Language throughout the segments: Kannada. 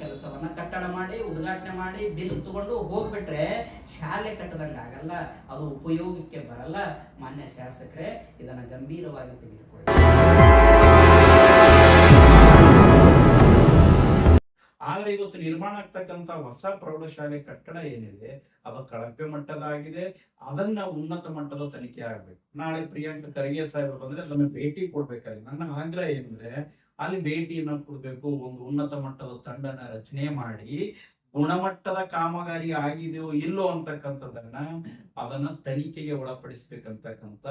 ಕೆಲಸವನ್ನ ಕಟ್ಟಡ ಮಾಡಿ, ಉದ್ಘಾಟನೆ ಮಾಡಿ, ಬಿಲ್ ತಗೊಂಡು ಹೋಗ್ಬಿಟ್ರೆ ಶಾಲೆ ಕಟ್ಟದಂಗ ಆಗಲ್ಲ. ಅದು ಉಪಯೋಗಕ್ಕೆ ಬರಲ್ಲ. ಮಾನ್ಯ ಶಾಸಕರೇ, ಇದನ್ನ ಗಂಭೀರವಾಗಿ ತೆಗೆದುಕೊಳ್ಳಿ. ಆದ್ರೆ ಇವತ್ತು ನಿರ್ಮಾಣ ಆಗ್ತಕ್ಕಂತ ಹೊಸ ಪ್ರೌಢಶಾಲೆ ಕಟ್ಟಡ ಏನಿದೆ ಅದು ಕಳಪೆ ಮಟ್ಟದಾಗಿದೆ, ಅದನ್ನ ಉನ್ನತ ಮಟ್ಟದ ತನಿಖೆ ಆಗ್ಬೇಕು. ನಾಳೆ ಪ್ರಿಯಾಂಕ ಖರ್ಗೆ ಸಾಹೇಬರು ಬಂದ್ರೆ ಅದನ್ನ ಭೇಟಿ ಕೊಡ್ಬೇಕಾಗಿ ನನ್ನ ಆಗ್ರಹ ಏನಂದ್ರೆ, ಅಲ್ಲಿ ಭೇಟಿಯನ್ನ ಕೊಡ್ಬೇಕು, ಒಂದು ಉನ್ನತ ಮಟ್ಟದ ತಂಡನ ರಚನೆ ಮಾಡಿ, ಗುಣಮಟ್ಟದ ಕಾಮಗಾರಿ ಆಗಿದೆಯೋ ಇಲ್ಲೋ ಅಂತಕ್ಕಂಥದ್ದನ್ನ ಅದನ್ನ ತನಿಖೆಗೆ ಒಳಪಡಿಸ್ಬೇಕಂತಕ್ಕಂತ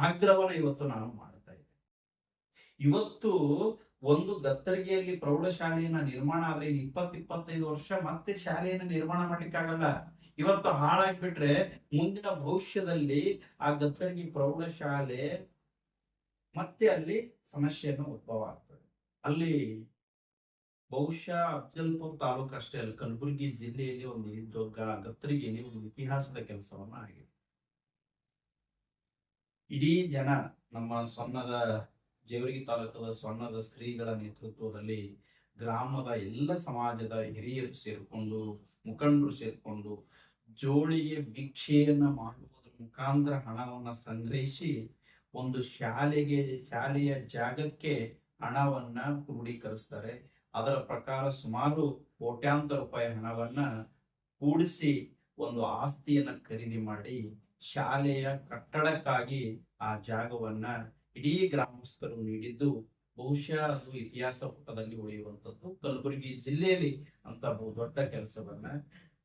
ಆಗ್ರಹವನ್ನ ಇವತ್ತು ನಾನು ಮಾಡ್ತಾ ಇದ್ದೆ ಇವತ್ತು ಒಂದು ದತ್ತರಿಗೆಯಲ್ಲಿ ಪ್ರೌಢಶಾಲೆಯನ್ನ ನಿರ್ಮಾಣ ಆದ್ರೆ ಇನ್ ಇಪ್ಪತ್ ಇಪ್ಪತ್ತೈದು ವರ್ಷ ಮತ್ತೆ ಶಾಲೆಯನ್ನ ನಿರ್ಮಾಣ ಮಾಡ್ಲಿಕ್ಕಾಗಲ್ಲ. ಇವತ್ತು ಹಾಳಾಗ್ಬಿಟ್ರೆ ಮುಂದಿನ ಭವಿಷ್ಯದಲ್ಲಿ ಆ ದತ್ತರಿಗೆ ಪ್ರೌಢಶಾಲೆ ಮತ್ತೆ ಅಲ್ಲಿ ಸಮಸ್ಯೆಯನ್ನು ಉದ್ಭವ ಆಗ್ತದೆ. ಅಲ್ಲಿ ಬಹುಶಃ ಅಫಜಲ್ಪುರ್ ತಾಲೂಕು ಅಷ್ಟೇ ಅಲ್ಲಿ, ಕಲಬುರಗಿ ಜಿಲ್ಲೆಯಲ್ಲಿ ಒಂದು ದೊಡ್ಡ ದತ್ತರಿಗೆ ಒಂದು ಇತಿಹಾಸದ ಕೆಲಸವನ್ನ ಆಗಿದೆ. ಇಡೀ ಜನ ನಮ್ಮ ಸೊನ್ನದ ಜೇವರ್ಗಿ ತಾಲೂಕದ ಸ್ವರ್ಣದ ಶ್ರೀಗಳ ನೇತೃತ್ವದಲ್ಲಿ ಗ್ರಾಮದ ಎಲ್ಲ ಸಮಾಜದ ಹಿರಿಯರು ಸೇರಿಕೊಂಡು, ಮುಖಂಡರು ಸೇರಿಕೊಂಡು ಜೋಳಿಗೆ ಭಿಕ್ಷೆಯನ್ನ ಮಾಡುವುದರ ಮುಖಾಂತರ ಹಣವನ್ನ ಸಂಗ್ರಹಿಸಿ ಒಂದು ಶಾಲೆಗೆ, ಶಾಲೆಯ ಜಾಗಕ್ಕೆ ಹಣವನ್ನ ಕ್ರೋಢೀಕರಿಸ್ತಾರೆ ಅದರ ಪ್ರಕಾರ ಸುಮಾರು ಕೋಟ್ಯಾಂತರ ರೂಪಾಯಿ ಹಣವನ್ನ ಕೂಡಿಸಿ ಒಂದು ಆಸ್ತಿಯನ್ನ ಖರೀದಿ ಮಾಡಿ ಶಾಲೆಯ ಕಟ್ಟಡಕ್ಕಾಗಿ ಆ ಜಾಗವನ್ನ ಇಡೀ ಗ್ರಾಮಸ್ಥರು ನೀಡಿದ್ದು ಬಹುಶಃ ಅದು ಇತಿಹಾಸ ಪುಟದಲ್ಲಿ ಉಳಿಯುವಂಥದ್ದು. ಕಲಬುರಗಿ ಜಿಲ್ಲೆಯಲ್ಲಿ ಅಂತ ಬಹು ದೊಡ್ಡ ಕೆಲಸವನ್ನ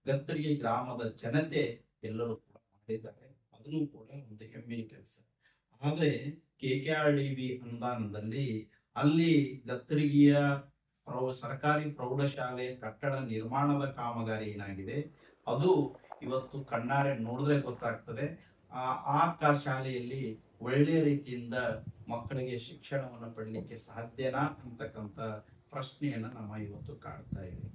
ಗತ್ತರಿಗೆ ಗ್ರಾಮದ ಜನತೆ ಎಲ್ಲರೂ ಕೂಡ ಮಾಡಿದ್ದಾರೆ. ಅದನ್ನು ಕೂಡ ಒಂದು ಹೆಮ್ಮೆಯ ಕೆಲಸ. ಆದ್ರೆ K K R D B ಅನುದಾನದಲ್ಲಿ ಅಲ್ಲಿ ಗತ್ತರಿಗಿಯ ಸರ್ಕಾರಿ ಪ್ರೌಢಶಾಲೆ ಕಟ್ಟಡ ನಿರ್ಮಾಣದ ಕಾಮಗಾರಿ ಏನಾಗಿದೆ? ಅದು ಇವತ್ತು ಕಣ್ಣಾರೆ ನೋಡಿದ್ರೆ ಗೊತ್ತಾಗ್ತದೆ. ಆ ಆ ಶಾಲೆಯಲ್ಲಿ ಒಳ್ಳೆಯ ರೀತಿಯಿಂದ ಮಕ್ಕಳಿಗೆ ಶಿಕ್ಷಣವನ್ನು ಪಡೀಲಿಕ್ಕೆ ಸಾಧ್ಯನಾ ಅಂತಕ್ಕಂಥ ಪ್ರಶ್ನೆಯನ್ನು ನಮ್ಮ ಇವತ್ತು ಕಾಡ್ತಾ ಇದೆ.